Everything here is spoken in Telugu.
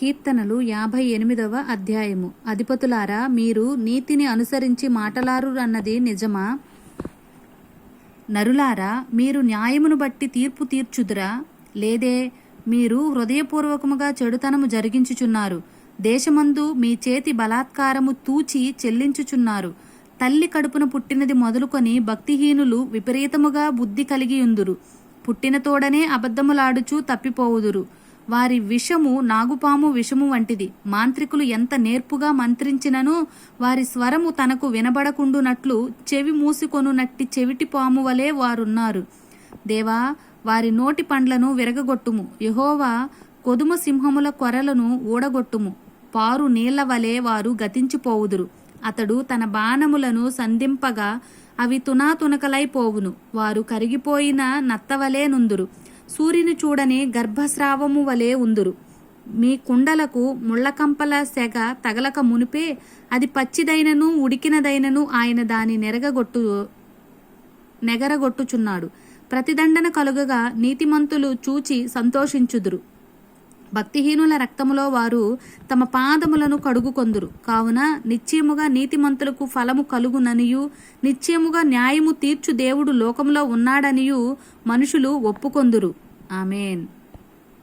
కీర్తనలు యాభై ఎనిమిదవ అధ్యాయము. అధిపతులారా మీరు నీతిని అనుసరించి మాటలారు అన్నది నిజమా? నరులారా మీరు న్యాయమును బట్టి తీర్పు తీర్చుదురా? లేదే మీరు హృదయపూర్వకముగా చెడుతనము జరిగించుచున్నారు. దేశమందు మీ చేతి బలాత్కారము తూచి చెల్లించుచున్నారు. తల్లి కడుపున పుట్టినది మొదలుకొని భక్తిహీనులు విపరీతముగా బుద్ధి కలిగి ఉందురు పుట్టిన తోడనే అబద్ధములాడుచూ తప్పిపోవుదురు. వారి విషము నాగుపాము విషము వంటిది. మాంత్రికులు ఎంత నేర్పుగా మంత్రించినను వారి స్వరము తనకు వినబడకుండునట్లు చెవి మూసికొనునట్టి చెవిటి పాము వలె వారున్నారు. దేవా వారి నోటి పండ్లను విరగగొట్టుము. యహోవా కొదుమ సింహముల కొరలను ఊడగొట్టుము. పారు నీళ్ళ వలె వారు గతించిపోవుదురు. అతడు తన బాణములను సంధింపగా అవి తునాతునకలైపోవును వారు కరిగిపోయిన నత్తవలే నుందురు. సూర్యుని చూడని గర్భస్రావము వలె ఉందురు. మీ కుండలకు ముళ్ళకంపల సెగ తగలక మునిపే అది పచ్చిదైనను ఉడికినదైనను ఆయన దాని నెరగగొట్టు నెగరగొట్టుచున్నాడు. ప్రతిదండన కలుగగా నీతిమంతులు చూచి సంతోషించుదురు. భక్తిహీనుల రక్తములో వారు తమ పాదములను కడుగుకొందురు. కావున నిశ్చయముగా నీతిమంతులకు ఫలము కలుగుననియు నిశ్చయముగా న్యాయము తీర్చు దేవుడు లోకములో ఉన్నాడనియు మనుషులు ఒప్పుకొందురు. ఆమెన్.